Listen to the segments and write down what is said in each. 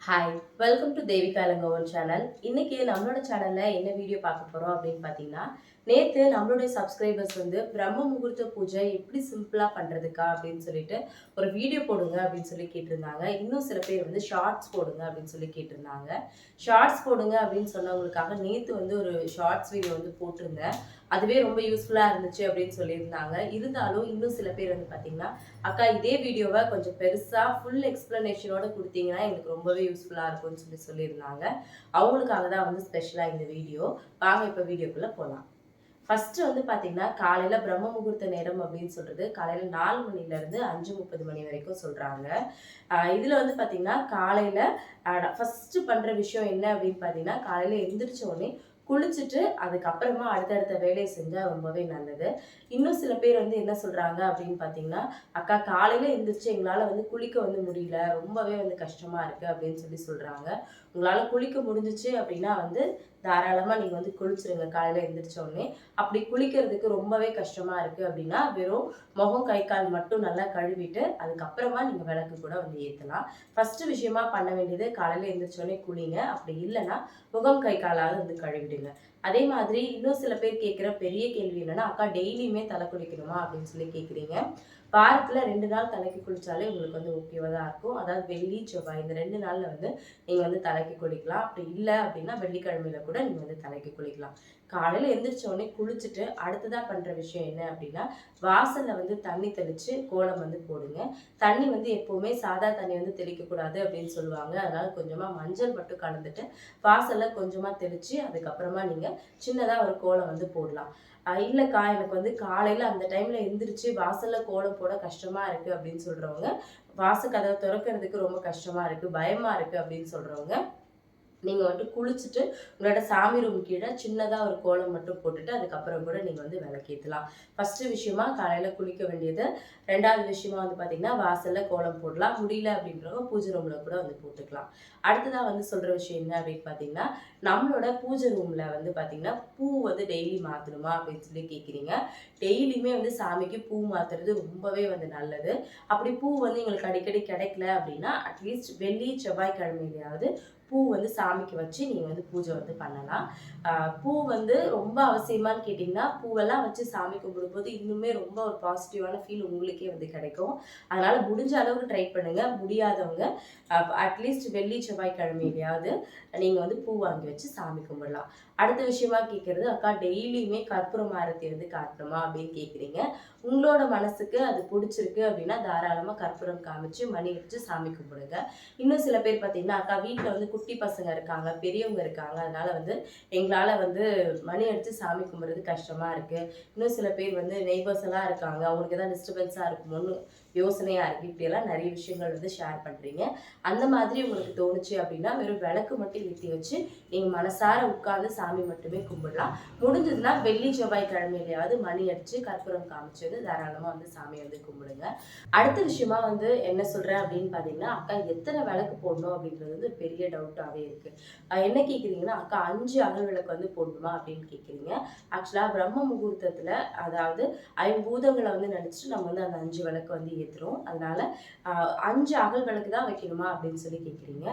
Hi welcome to Devika Elangovan channel இன்னைக்கு நம்மளோட சேனல்ல என்ன வீடியோ பார்க்க போறோம் அப்படின்னு பார்த்தீங்கன்னா நேத்து நம்மளுடைய சப்ஸ்கிரைபர்ஸ் வந்து பிரம்ம முகூர்த்த பூஜை எப்படி சிம்பிளா பண்றதுக்கா அப்படின்னு சொல்லிட்டு ஒரு வீடியோ போடுங்க அப்படின்னு சொல்லி கேட்டிருந்தாங்க. இன்னும் சில பேர் வந்து ஷார்ட்ஸ் போடுங்க அப்படின்னு சொல்லி கேட்டிருந்தாங்க. ஷார்ட்ஸ் போடுங்க அப்படின்னு சொன்னவங்களுக்காக நேத்து வந்து ஒரு ஷார்ட்ஸ் வீடியோ வந்து போட்டிருந்தேன். அதுவே ரொம்ப யூஸ்ஃபுல்லாக இருந்துச்சு அப்படின்னு சொல்லியிருந்தாங்க. இருந்தாலும் இன்னும் சில பேர் வந்து பார்த்தீங்கன்னா அக்கா இதே வீடியோவை கொஞ்சம் பெருசாக ஃபுல் எக்ஸ்ப்ளனேஷனோட கொடுத்தீங்கன்னா எங்களுக்கு ரொம்பவே யூஸ்ஃபுல்லாக இருக்கும்னு சொல்லி சொல்லியிருந்தாங்க. அவங்களுக்காக தான் வந்து ஸ்பெஷலாக இந்த வீடியோ வாங்க இப்போ வீடியோக்குள்ளே போகலாம் ஃபஸ்ட்டு வந்து பார்த்தீங்கன்னா காலையில் பிரம்ம முகூர்த்த நேரம் அப்படின்னு சொல்கிறது காலையில் நாலு மணிலேருந்து அஞ்சு முப்பது மணி வரைக்கும் சொல்கிறாங்க இதில் வந்து பார்த்தீங்கன்னா காலையில் ஃபஸ்ட்டு பண்ணுற விஷயம் என்ன அப்படின்னு பார்த்தீங்கன்னா காலையில் எழுந்திரிச்ச உடனே குளிச்சுட்டு அதுக்கப்புறமா அடுத்தடுத்த வேலையை செஞ்சால் ரொம்பவே நல்லது. இன்னும் சில பேர் வந்து என்ன சொல்கிறாங்க அப்படின்னு பார்த்தீங்கன்னா அக்கா காலையில் எழுந்திரிச்சு எங்களால் வந்து குளிக்க வந்து முடியல. ரொம்பவே வந்து கஷ்டமா இருக்கு. அப்படின்னு சொல்லி சொல்கிறாங்க உங்களால் குளிக்க முடிஞ்சிச்சு அப்படின்னா வந்து தாராளமாக நீங்கள் வந்து குளிச்சிருங்க. காலையில் எழுந்திரிச்சோடனே அப்படி குளிக்கிறதுக்கு ரொம்பவே கஷ்டமாக இருக்குது அப்படின்னா வெறும் முகம் கை கால் மட்டும் நல்லா கழுவிட்டு அதுக்கப்புறமா நீங்கள் விளக்கு கூட வந்து ஏற்றலாம் ஃபஸ்ட்டு விஷயமா பண்ண வேண்டியது காலையில் எழுந்திரிச்சோடனே குளிங்க. அப்படி இல்லைன்னா முகம் கை காலாவது வந்து கழுவிடுங்க. அதே மாதிரி இன்னும் சில பேர் கேட்குற பெரிய கேள்வி என்னென்னா அக்கா டெய்லியுமே தலை குளிக்கணுமா? அப்படின்னு சொல்லி கேட்குறீங்க வாரத்தில் ரெண்டு நாள் தலைக்கு குளிச்சாலே உங்களுக்கு வந்து ஓகேவாக தான் இருக்கும். அதாவது வெள்ளி செவ்வாய் இந்த ரெண்டு நாள்ல வந்து நீங்க வந்து தலைக்கு குளிக்கலாம். அப்படி இல்லை அப்படின்னா வெள்ளிக்கிழமையில கூட நீங்க வந்து தலைக்கு குளிக்கலாம். காலையில் எந்திரிச்ச உடனே குளிச்சுட்டு அடுத்ததாக பண்ணுற விஷயம் என்ன அப்படின்னா வாசலில் வந்து தண்ணி தெளித்து கோலம் வந்து போடுங்க. தண்ணி வந்து எப்போவுமே சாதா தண்ணி வந்து தெளிக்கக்கூடாது அப்படின்னு சொல்லுவாங்க. அதனால் கொஞ்சமாக மஞ்சள் மட்டும் கலந்துட்டு வாசலில் கொஞ்சமாக தெளித்து அதுக்கப்புறமா நீங்கள் சின்னதாக ஒரு கோலம் வந்து போடலாம். இல்லைக்கா எனக்கு வந்து காலையில் அந்த டைமில் எந்திரிச்சு வாசலில் கோலம் போட கஷ்டமாக இருக்குது அப்படின்னு சொல்கிறவங்க வாசல் கதவை திறக்கிறதுக்கு ரொம்ப கஷ்டமாக இருக்குது பயமாக இருக்குது அப்படின்னு சொல்கிறவங்க நீங்கள் வந்துட்டு குளிச்சுட்டு உங்களோட சாமி ரூம் கீழே சின்னதாக ஒரு கோலம் மட்டும் போட்டுட்டு அதுக்கப்புறம் கூட நீங்கள் வந்து விளக்கேற்றலாம் ஃபஸ்ட்டு விஷயமா காலையில் குளிக்க வேண்டியது. ரெண்டாவது விஷயமா வந்து பார்த்தீங்கன்னா வாசலில் கோலம் போடலாம். முடியல அப்படின்றவங்க பூஜை ரூமில் கூட வந்து போட்டுக்கலாம். அடுத்ததாக வந்து சொல்கிற விஷயம் என்ன அப்படின்னு பார்த்தீங்கன்னா நம்மளோட பூஜை ரூமில் வந்து பார்த்தீங்கன்னா பூ வந்து டெய்லி மாற்றணுமா அப்படின்னு சொல்லி கேட்குறீங்க டெய்லியுமே வந்து சாமிக்கு பூ மாற்றுறது ரொம்பவே வந்து நல்லது. அப்படி பூ வந்து எங்களுக்கு அடிக்கடி கிடைக்கல அப்படின்னா அட்லீஸ்ட் வெள்ளி செவ்வாய்க்கிழமையிலையாவது பூ வந்து சாமிக்கு வச்சு நீங்க வந்து பூஜை வந்து பண்ணலாம். பூ வந்து ரொம்ப அவசியமான்னு கேட்டிங்கன்னா பூவெல்லாம் வச்சு சாமி கும்பிடும்போது இன்னுமே ரொம்ப ஒரு பாசிட்டிவான ஃபீல் உங்களுக்கே வந்து கிடைக்கும். அதனால முடிஞ்ச அளவுக்கு ட்ரை பண்ணுங்க. முடியாதவங்க அட்லீஸ்ட் வெள்ளி செவ்வாய்க்கிழமையிலையாவது நீங்க வந்து பூ வாங்கி வச்சு சாமி கும்பிடலாம். அடுத்த விஷயமா கேட்கறது அக்கா டெய்லியுமே கற்பூரம் ஆரத்தி வந்து காட்டணுமா? அப்படின்னு கேட்குறீங்க உங்களோட மனசுக்கு அது பிடிச்சிருக்கு அப்படின்னா தாராளமாக கற்பூரம் காமிச்சு மணி வச்சு சாமி கும்பிடுங்க. இன்னும் சில பேர் பார்த்தீங்கன்னா அக்கா வீட்டில் வந்து குட்டி பசங்க இருக்காங்க பெரியவங்க இருக்காங்க. அதனால வந்து எங்களால் வந்து மணி அடித்து சாமி கும்பிட்றது கஷ்டமாக இருக்குது இன்னும் சில பேர் வந்து நெய்பர்ஸ் எல்லாம் இருக்காங்க. அவங்களுக்கு எதாவது டிஸ்டர்பன்ஸாக இருக்குமோன்னு யோசனையாக இருக்குது இப்படியெல்லாம் நிறைய விஷயங்கள் வந்து ஷேர் பண்ணுறீங்க அந்த மாதிரி உங்களுக்கு தோணுச்சு அப்படின்னா வெறும் விளக்கு மட்டும் ஏற்றி வச்சு நீங்கள் மனசார உட்கார்ந்து சாமி மட்டுமே கும்பிடலாம். முடிஞ்சதுன்னா வெள்ளி செவ்வாய்க்கிழமையிலையாவது மணி அடித்து கற்பூரம் காமிச்சு வந்து வந்து சாமியை வந்து கும்பிடுங்க. அடுத்த விஷயமா வந்து என்ன சொல்கிறேன் அப்படின்னு பார்த்தீங்கன்னா அக்கா எத்தனை விளக்கு போடணும் அப்படின்றது வந்து ஒரு பெரிய டவுட்டாகவே இருக்குது என்ன கேட்குறீங்கன்னா அக்கா அஞ்சு அகல் விளக்கு வந்து போடணுமா அப்படின்னு கேட்குறீங்க ஆக்சுவலாக பிரம்ம முகூர்த்தத்தில் அதாவது ஐம்பூதங்களை வந்து நினச்சிட்டு நம்ம வந்து அந்த அஞ்சு விளக்கு வந்து ஏத்துறோம் அதனால அஞ்சு அகல் விளக்கு தான் வைக்கணுமா அப்படின்னு சொல்லி கேட்குறீங்க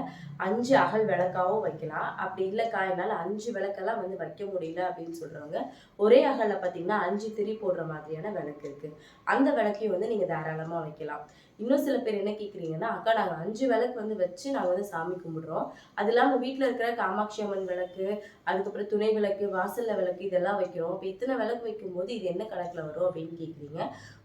அஞ்சு அகல் விளக்காவும் வைக்கலாம். அப்படி இல்லைக்கா என்னால அஞ்சு விளக்கெல்லாம் வந்து வைக்க முடியல அப்படின்னு சொல்றவங்க ஒரே அகல்ல பாத்தீங்கன்னா அஞ்சு திரி போடுற மாதிரியான விளக்கு இருக்கு. அந்த விளக்கையும் வந்து நீங்க தாராளமா வைக்கலாம். இன்னும் சில பேர் என்ன கேட்குறீங்கன்னா அக்கா நாங்கள் அஞ்சு விளக்கு வந்து வச்சு நாங்கள் வந்து சாமி கும்பிடுறோம். அது இல்லாமல் வீட்டில் இருக்கிற காமாட்சி அம்மன் விளக்கு அதுக்கப்புறம் துணை விளக்கு வாசல்ல விளக்கு இதெல்லாம் வைக்கிறோம். இப்போ இத்தனை விளக்கு வைக்கும்போது இது என்ன கணக்கில் வரும்? அப்படின்னு கேட்குறீங்க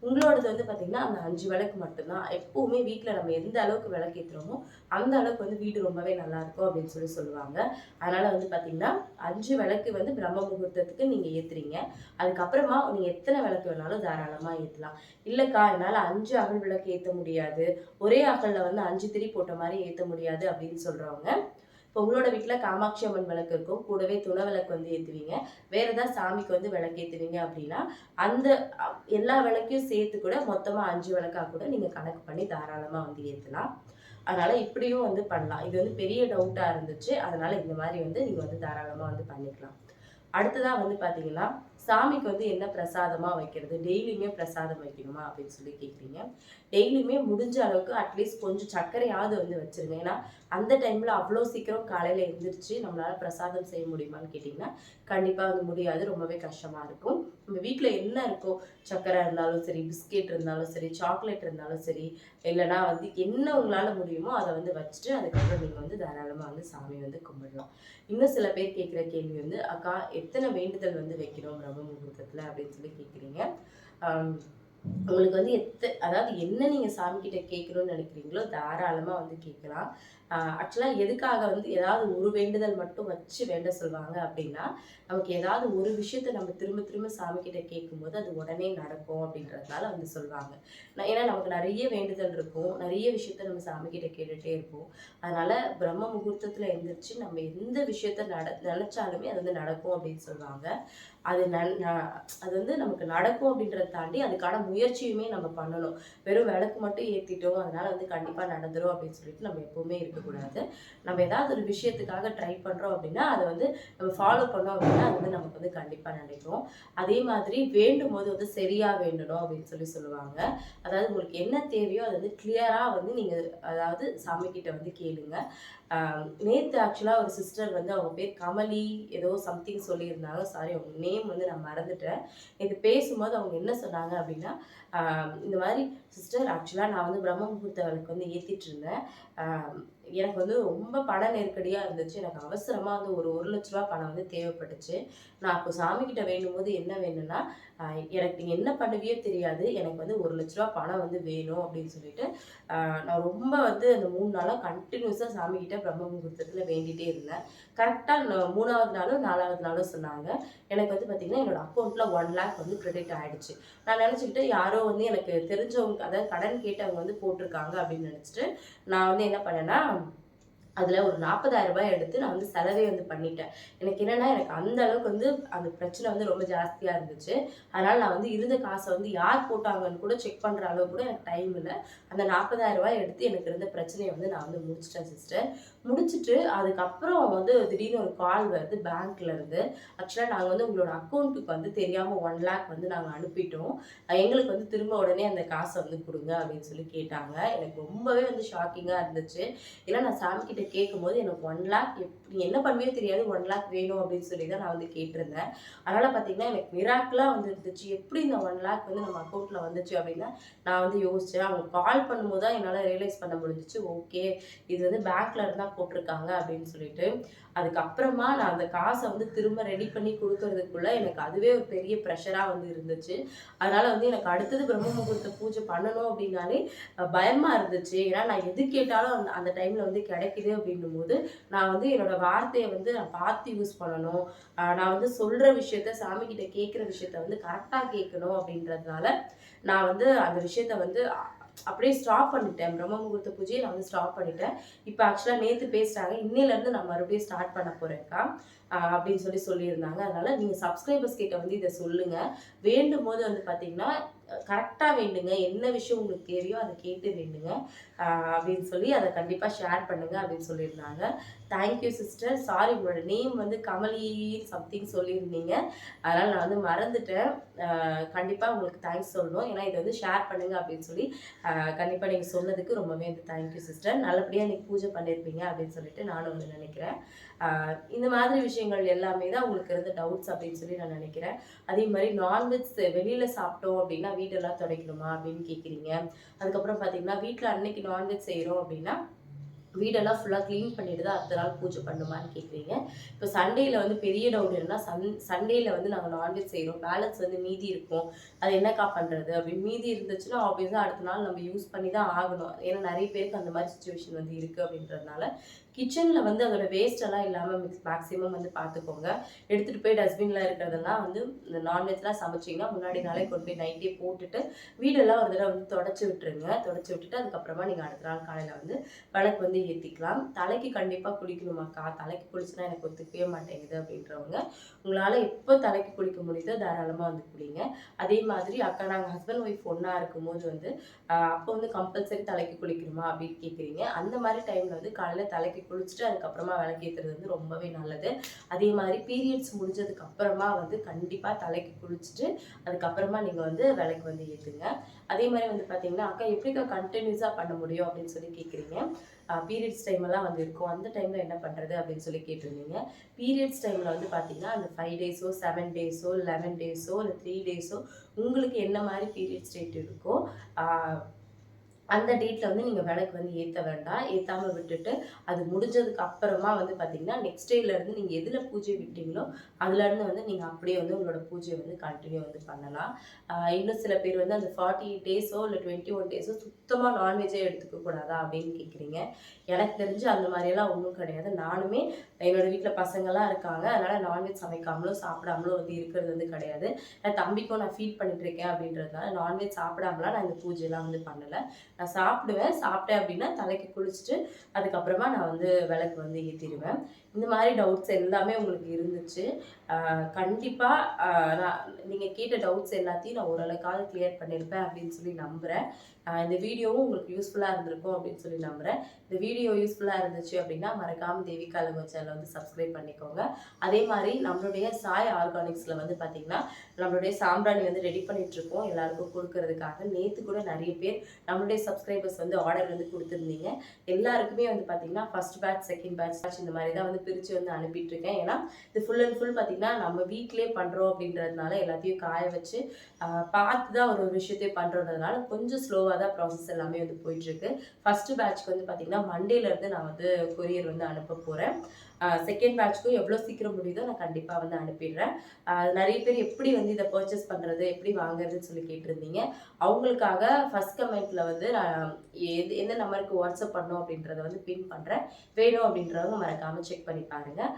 உங்களோடது வந்து பார்த்தீங்கன்னா அந்த அஞ்சு விளக்கு மட்டும்தான். எப்பவுமே வீட்டில் நம்ம எந்த அளவுக்கு விளக்கு ஏற்றுறோமோ அந்த அளவுக்கு வந்து வீடு ரொம்பவே நல்லாயிருக்கும் அப்படின்னு சொல்லி சொல்லுவாங்க. அதனால் வந்து பார்த்தீங்கன்னா அஞ்சு விளக்கு வந்து பிரம்ம முகூர்த்தத்துக்கு நீங்கள் ஏற்றுறீங்க அதுக்கப்புறமா நீங்கள் எத்தனை விளக்கு வேணாலும் தாராளமாக ஏற்றலாம் இல்லைக்கா என்னால் அஞ்சு அகல் விளக்கு ஏற்ற முடியாது. ஒரே அகலில் வந்து அஞ்சு திரி போட்ட மாதிரி ஏற்ற முடியாது அப்படின்னு சொல்கிறவங்க இப்போ உங்களோட வீட்டில் காமாட்சி அம்மன் விளக்கு இருக்கும். கூடவே துணை விளக்கு வந்து ஏற்றுவீங்க வேறு ஏதாவது சாமிக்கு வந்து விளக்கு ஏற்றுவீங்க அப்படின்னா அந்த எல்லா விளக்கையும் சேர்த்து கூட மொத்தமாக அஞ்சு விளக்காக கூட நீங்கள் கணக்கு பண்ணி தாராளமாக வந்து ஏற்றலாம் அதனால் இப்படியும் வந்து பண்ணலாம். இது வந்து பெரிய டவுட்டாக இருந்துச்சு. அதனால் இந்த மாதிரி வந்து நீங்கள் வந்து தாராளமாக வந்து பண்ணிக்கலாம். அடுத்ததாக வந்து பார்த்தீங்கன்னா சாமிக்கு வந்து என்ன பிரசாதமாக வைக்கிறது? டெய்லியுமே பிரசாதம் வைக்கணுமா அப்படின்னு சொல்லி கேட்குறீங்க டெய்லியுமே முடிஞ்ச அளவுக்கு அட்லீஸ்ட் கொஞ்சம் சர்க்கரையாவது வந்து வச்சுருங்க. ஏன்னா அந்த டைமில் அவ்வளோ சீக்கிரம் காலையில் எழுந்திரிச்சு நம்மளால் பிரசாதம் செய்ய முடியுமான்னு கேட்டிங்கன்னா கண்டிப்பாக வந்து முடியாது. ரொம்பவே கஷ்டமாக இருக்கும். நம்ம வீட்டில் என்ன இருக்கோ சக்கரை இருந்தாலும் சரி பிஸ்கெட் இருந்தாலும் சரி சாக்லேட் இருந்தாலும் சரி இல்லைனா வந்து என்ன உங்களால் முடியுமோ அதை வந்து வச்சுட்டு அதுக்கப்புறம் நீங்கள் வந்து தாராளமாக வந்து சாமி வந்து கும்பிடலாம். இன்னும் சில பேர் கேட்குற கேள்வி வந்து அக்கா எத்தனை வேண்டுதல் வந்து வைக்கிறோம் பிரம்ம முகூர்த்தத்தில் அப்படின்னு சொல்லி கேட்குறீங்க. உங்களுக்கு வந்து எத்த அதாவது என்ன நீங்கள் சாமி கிட்ட கேட்கணும்னு நினைக்கிறீங்களோ தாராளமாக வந்து கேட்கலாம். ஆக்சுவலாக எதுக்காக வந்து ஏதாவது ஒரு வேண்டுதல் மட்டும் வச்சு வேண்ட சொல்லுவாங்க அப்படின்னா நமக்கு ஏதாவது ஒரு விஷயத்த நம்ம திரும்ப திரும்ப சாமி கிட்ட கேட்கும்போது அது உடனே நடக்கும் அப்படின்றதுனால வந்து சொல்லுவாங்க ஏன்னா நமக்கு நிறைய வேண்டுதல் இருக்கும். நிறைய விஷயத்த நம்ம சாமி கிட்ட கேட்டுகிட்டே இருப்போம். அதனால பிரம்ம முகூர்த்தத்தில் எழுந்திரிச்சு நம்ம எந்த விஷயத்த நட நினச்சாலுமே அது வந்து நடக்கும் அப்படின்னு சொல்லுவாங்க அது அது வந்து நமக்கு நடக்கும் அப்படின்றத தாண்டி அதுக்கான முயற்சியுமே நம்ம பண்ணணும். வெறும் விளக்கு மட்டும் ஏற்றிட்டோம் அதனால வந்து கண்டிப்பாக நடந்துடும் அப்படின்னு சொல்லிட்டு நம்ம எப்பவுமே இருக்கக்கூடாது. நம்ம ஏதாவது ஒரு விஷயத்துக்காக ட்ரை பண்ணுறோம் அப்படின்னா அதை வந்து நம்ம ஃபாலோ பண்ணோம் அப்படின்னா அது வந்து நமக்கு வந்து கண்டிப்பாக நினைக்கும். அதே மாதிரி வேண்டும் போது வந்து சரியாக வேண்டணும் அப்படின்னு சொல்லி சொல்லுவாங்க. அதாவது உங்களுக்கு என்ன தேவையோ அதை வந்து கிளியராக வந்து நீங்கள் அதாவது சாமிக்கிட்ட வந்து கேளுங்க. நேற்று ஆக்சுவலாக ஒரு சிஸ்டர் வந்து அவங்க பேர் கமலி ஏதோ சம்திங் சொல்லியிருந்தாங்க. சாரி அவங்க நேம் வந்து நான் மறந்துட்டேன். இது பேசும்போது அவங்க என்ன சொன்னாங்க அப்படின்னா இந்த மாதிரி சிஸ்டர் ஆக்சுவலாக நான் வந்து பிரம்ம முகூர்த்த வந்து ஏற்றிட்டு இருந்தேன். எனக்கு வந்து ரொம்ப பண நெருக்கடியாக இருந்துச்சு. எனக்கு அவசரமாக வந்து ஒரு ஒரு லட்ச ரூபா பணம் வந்து தேவைப்பட்டுச்சு. நான் அப்போ சாமிக்கிட்ட வேணும் போது என்ன வேணும்னா எனக்கு நீங்கள் என்ன பண்ணுவியோ தெரியாது. எனக்கு வந்து ஒரு லட்ச ரூபா பணம் வந்து வேணும் அப்படின்னு சொல்லிட்டு நான் ரொம்ப வந்து அந்த மூணு நாளாக கண்டினியூஸாக சாமிக்கிட்ட பிரம்ம முகூர்த்தத்தில் வேண்டிகிட்டே இருந்தேன். கரெக்டாக மூணாவது நாளும் நாலாவது நாளும் சொன்னாங்க. எனக்கு வந்து பார்த்திங்கன்னா என்னோடய அக்கௌண்ட்டில் ஒன் லேக் வந்து கிரெடிட் ஆகிடுச்சு நான் நினச்சிக்கிட்டு யாரோ வந்து எனக்கு தெரிஞ்சவங்க அதாவது கடன் கேட்டவங்க வந்து போட்டிருக்காங்க அப்படின்னு நினச்சிட்டு நான் வந்து என்ன பண்ணேன்னா அதில் ஒரு நாற்பதாயிரம் ரூபாய் எடுத்து நான் வந்து செலவே வந்து பண்ணிட்டேன். எனக்கு என்னென்னா எனக்கு அந்த அளவுக்கு வந்து அந்த பிரச்சனை வந்து ரொம்ப ஜாஸ்தியாக இருந்துச்சு. அதனால் நான் வந்து இருந்த காசை வந்து யார் போட்டாங்கன்னு கூட செக் பண்ணுற அளவு கூட எனக்கு டைம் இல்லை. அந்த நாற்பதாயிரம் ரூபாய் எடுத்து எனக்கு இருந்த பிரச்சனையை வந்து நான் வந்து முடிச்சிட்டேன் சிஸ்டர் முடிச்சுட்டு அதுக்கப்புறம் வந்து திடீர்னு ஒரு கால் வருது பேங்க்லேருந்து ஆக்சுவலாக நாங்கள் வந்து உங்களோட அக்கௌண்ட்டுக்கு வந்து தெரியாமல் ஒன் லேக் வந்து நாங்கள் அனுப்பிட்டோம். எங்களுக்கு வந்து திரும்ப உடனே அந்த காசை வந்து கொடுங்க அப்படின்னு சொல்லி கேட்டாங்க. எனக்கு ரொம்பவே வந்து ஷாக்கிங்காக இருந்துச்சு. ஏன்னா நான் சாமி கிட்ட கேட்கும்போது எனக்கு ஒன் லேக் எப் என்ன பண்ணுவே தெரியாது ஒன் லேக் வேணும் அப்படின்னு சொல்லி தான் நான் வந்து கேட்டிருந்தேன். அதனால் பார்த்தீங்கன்னா எனக்கு மிராக்கிளாக வந்து இருந்துச்சு. எப்படி இந்த ஒன் லேக் வந்து நம்ம அக்கௌண்ட்டில் வந்துச்சு அப்படின்னா நான் வந்து யோசித்தேன் அவங்க கால் பண்ணும்போது தான் என்னால் ரியலைஸ் பண்ண முடிஞ்சிச்சு. ஓகே இது வந்து பேங்க்ல இருந்தால் போட்டிருக்காங்க அப்படின்னு சொல்லிட்டு அதுக்கப்புறமா நான் அந்த காசை வந்து திரும்ப ரெடி பண்ணி கொடுக்கறதுக்குள்ள எனக்கு அதுவே ஒரு பெரிய ப்ரெஷராக வந்து இருந்துச்சு. அதனால வந்து எனக்கு அடுத்தது பிரம்ம முகூர்த்த பூஜை பண்ணணும் அப்படின்னாலே பயமாக இருந்துச்சு. ஏன்னா நான் எது கேட்டாலும் அந்த அந்த டைமில் வந்து கிடைக்குது அப்படின்னும் போது நான் வந்து என்னோட வார்த்தையை வந்து நான் பார்த்து யூஸ் பண்ணணும். நான் வந்து சொல்கிற விஷயத்த சாமி கிட்ட கேட்குற விஷயத்த வந்து கரெக்டாக கேட்கணும் அப்படின்றதுனால நான் வந்து அந்த விஷயத்த வந்து அப்படியே ஸ்டாப் பண்ணிட்டேன். பிரம்ம முகூர்த்த பூஜையை நான் வந்து ஸ்டாப் பண்ணிட்டேன். இப்போ ஆக்சுவலாக நேற்று பேசுகிறாங்க இன்னிலேருந்து நான் மறுபடியும் ஸ்டார்ட் பண்ண போகிறேன்க்கா அப்படின்னு சொல்லி சொல்லியிருந்தாங்க. அதனால் நீங்கள் சப்ஸ்கிரைபர்ஸ் கிட்ட வந்து இதை சொல்லுங்கள் வேண்டும் போது வந்து பார்த்தீங்கன்னா கரெக்டாக வேண்டுங்க. என்ன விஷயம் உங்களுக்கு தேவையோ அதை கேட்டு வேண்டுங்க. அப்படின்னு சொல்லி அதை கண்டிப்பாக ஷேர் பண்ணுங்க அப்படின்னு சொல்லியிருந்தாங்க. தேங்க்யூ சிஸ்டர் சாரி உங்களோட நேம் வந்து கமலி சம்திங் சொல்லியிருந்தீங்க. அதனால் நான் வந்து மறந்துட்டேன். கண்டிப்பாக உங்களுக்கு தேங்க்ஸ் சொல்லணும். ஏன்னா இதை வந்து ஷேர் பண்ணுங்க அப்படின்னு சொல்லி கண்டிப்பாக நீங்கள் சொன்னதுக்கு ரொம்பவே வந்து தேங்க்யூ சிஸ்டர் நல்லபடியாக நீங்கள் பூஜை பண்ணியிருப்பீங்க அப்படின்னு சொல்லிட்டு நானும் வந்து நினைக்கிறேன். இந்த மாதிரி விஷயங்கள் எல்லாமே தான் உங்களுக்கு இருந்த டவுட்ஸ் அப்படின்னு சொல்லி நான் நினைக்கிறேன். அதே மாதிரி நான்வெஜ் வெளியில் சாப்பிட்டோம் அப்படின்னா வீடெல்லாம் துடைக்கணுமா அப்படின்னு கேட்குறீங்க அதுக்கப்புறம் பார்த்தீங்கன்னா வீட்டில் அன்னைக்கு நான்வெஜ் செய்கிறோம் அப்படின்னா வீடெல்லாம் ஃபுல்லாக க்ளீன் பண்ணிட்டு தான் அடுத்த நாள் பூஜை பண்ணுமான்னு கேட்குறீங்க இப்போ சண்டேயில் வந்து பெரிய டவுட் என்னன்னா சன் சண்டேயில் வந்து நாங்கள் நான்வெஜ் செய்கிறோம் பேலன்ஸ் வந்து மீதி இருக்கும். அது என்னக்கா பண்ணுறது அப்படின்னு மீதி இருந்துச்சுன்னா ஆப்வியஸாக அடுத்த நாள் நம்ம யூஸ் பண்ணி தான் ஆகணும். ஏன்னா நிறைய பேருக்கு அந்த மாதிரி சுச்சுவேஷன் வந்து இருக்குது அப்படின்றதுனால கிச்சனில் வந்து அதோட வேஸ்ட் எல்லாம் இல்லாமல் மிக்ஸ் மேக்ஸிமம் வந்து பார்த்துக்கோங்க எடுத்துகிட்டு போய் டஸ்ட்பினில் இருக்கிறதெல்லாம் வந்து இந்த நான்வெஜ்லாம் சமைச்சிங்கன்னா முன்னாடி நாளே கொண்டு போய் நைட்டே போட்டுட்டு வீடெல்லாம் ஒரு தடவை வந்து தொடச்சி விட்டுருங்க. தொடச்சி விட்டுட்டு அதுக்கப்புறமா நீங்கள் அடுத்த நாள் காலையில் வந்து விளக்கு வந்து ஏற்றிக்கலாம் தலைக்கு கண்டிப்பாக குளிக்கணுமாக்கா? தலைக்கு குளிச்சுனா எனக்கு ஒத்துக்கவே மாட்டேங்குது அப்படின்றவங்க உங்களால் எப்போ தலைக்கு குளிக்க முடியுதோ தாராளமாக வந்து குளிங்க அதே மாதிரி அக்கா நாங்கள் ஹஸ்பண்ட் ஒய்ஃப் ஒன்றா இருக்கும்போது வந்து அப்போ வந்து கம்பல்சரி தலைக்கு குளிக்கணுமா அப்படின்னு கேட்குறீங்க அந்த மாதிரி டைமில் வந்து காலையில் தலைக்கு குளிச்சுட்டு அதுக்கப்புறமா விளக்கேற்றுறது வந்து ரொம்பவே நல்லது. அதே மாதிரி பீரியட்ஸ் முடிஞ்சதுக்கு அப்புறமா வந்து கண்டிப்பாக தலைக்கு குளிச்சுட்டு அதுக்கப்புறமா நீங்கள் வந்து விளக்கு வந்து ஏற்றுங்க அதே மாதிரி வந்து பார்த்தீங்கன்னா அக்கா எப்படிக்கா கண்டினியூஸாக பண்ண முடியும்? அப்படின்னு சொல்லி கேட்குறீங்க பீரியட்ஸ் டைம் எல்லாம் வந்து இருக்கும். அந்த டைமில் என்ன பண்ணுறது அப்படின்னு சொல்லி கேட்டிருந்தீங்க. பீரியட்ஸ் டைமில் வந்து பார்த்தீங்கன்னா அந்த ஃபைவ் டேஸோ செவன் டேஸோ லெவன் டேஸோ இல்லை த்ரீ டேஸோ உங்களுக்கு என்ன மாதிரி பீரியட்ஸ் டேட் இருக்கோ அந்த டேட்டில் வந்து நீங்கள் விளக்கு வந்து ஏற்ற வேண்டாம். ஏற்றாமல் விட்டுட்டு அது முடிஞ்சதுக்கு அப்புறமா வந்து பார்த்தீங்கன்னா நெக்ஸ்ட் டேலேருந்து நீங்கள் எதில் பூஜை விட்டீங்களோ அதுலேருந்து வந்து நீங்கள் அப்படியே வந்து உங்களோட பூஜையை வந்து கண்டினியூ வந்து பண்ணலாம். இன்னும் சில பேர் வந்து அந்த ஃபார்ட்டி டேஸோ இல்லை டுவெண்ட்டி ஒன் டேஸோ சுத்தமாக நான்வெஜ்ஜே எடுத்துக்க கூடாதா அப்படின்னு கேட்குறீங்க எனக்கு தெரிஞ்சு அந்த மாதிரியெல்லாம் ஒன்றும் கிடையாது. நானுமே என்னோடய வீட்டில் பசங்கள்லாம் இருக்காங்க. அதனால் நான்வெஜ் சமைக்காமலோ சாப்பிடாமலோ வந்து இருக்கிறது வந்து கிடையாது. நான் தம்பிக்கும் நான் ஃபீட் பண்ணிட்டு இருக்கேன் அப்படின்றதுனால நான்வெஜ் சாப்பிடாமலாம் நான் இந்த பூஜையெல்லாம் வந்து பண்ணலை. நான் சாப்பிடுவேன். சாப்பிட்டேன் அப்படின்னா தலைக்கு குளிச்சுட்டு அதுக்கப்புறமா நான் வந்து விளக்கு வந்து ஏற்றிடுவேன் இந்த மாதிரி டவுட்ஸ் எல்லாமே உங்களுக்கு இருந்துச்சு. கண்டிப்பாக நான் நீங்கள் கேட்ட டவுட்ஸ் எல்லாத்தையும் நான் ஓரளவுக்காவது கிளியர் பண்ணியிருப்பேன் அப்படின்னு சொல்லி நம்புகிறேன் இந்த வீடியோவும் உங்களுக்கு யூஸ்ஃபுல்லாக இருந்திருக்கும் அப்படின்னு சொல்லி நம்புகிறேன் இந்த வீடியோ யூஸ்ஃபுல்லாக இருந்துச்சு அப்படின்னா மறக்காமல் தேவிகா லங்கோ சேனலை வந்து சப்ஸ்கிரைப் பண்ணிக்கோங்க. அதே மாதிரி நம்மளுடைய சாய் ஆர்கானிக்ஸில் வந்து பார்த்திங்கன்னா நம்மளுடைய சாம்பிராணி வந்து ரெடி பண்ணிகிட்ருக்கோம் எல்லாருக்கும் கொடுக்கறதுக்காக நேற்று கூட நிறைய பேர் நம்மளுடைய சப்ஸ்கிரைபர்ஸ் வந்து ஆர்டர் வந்து கொடுத்துருந்தீங்க. எல்லாருக்குமே வந்து பார்த்தீங்கன்னா ஃபர்ஸ்ட் பேட்ச் செகண்ட் பேட்ச் இந்த மாதிரி தான் வந்து பிரித்து வந்து அனுப்பிட்டுருக்கேன் ஏன்னா இது ஃபுல் அண்ட் ஃபுல் பார்த்தீங்கன்னா நம்ம வீட்டிலே பண்ணுறோம் அப்படின்றதுனால எல்லாத்தையும் காய வச்சு பார்த்து தான் ஒரு ஒரு விஷயத்தையும் பண்ணுறதுனால கொஞ்சம் ஸ்லோவாக தான் ப்ராசஸ் எல்லாமே வந்து போயிட்டுருக்கு. ஃபஸ்ட்டு பேட்ச்க்கு வந்து பார்த்திங்கன்னா மண்டேலேருந்து நான் வந்து கொரியர் வந்து அனுப்ப போகிறேன் செகண்ட் பேட்ச்க்கும் எவ்வளோ சீக்கிரம் முடியுதோ நான் கண்டிப்பாக வந்து அனுப்பிடுறேன். நிறைய பேர் எப்படி வந்து இதை பர்ச்சேஸ் பண்ணுறது எப்படி வாங்குறதுன்னு சொல்லி கேட்டிருந்தீங்க. அவங்களுக்காக ஃபஸ்ட் கமெண்ட்டில் வந்து நான் எது எந்த நம்பருக்கு வாட்ஸ்அப் பண்ணோம் அப்படின்றத வந்து பின் பண்ணுறேன் வேணும் அப்படின்றவங்க மறக்காமல் செக் பண்ணி பாருங்கள்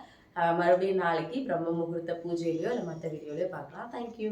மறுபடியும் நாளைக்கு பிரம்ம முகூர்த்த பூஜையிலையோ இல்லை மற்ற வீடியோலையோ பார்க்கலாம். தேங்க்யூ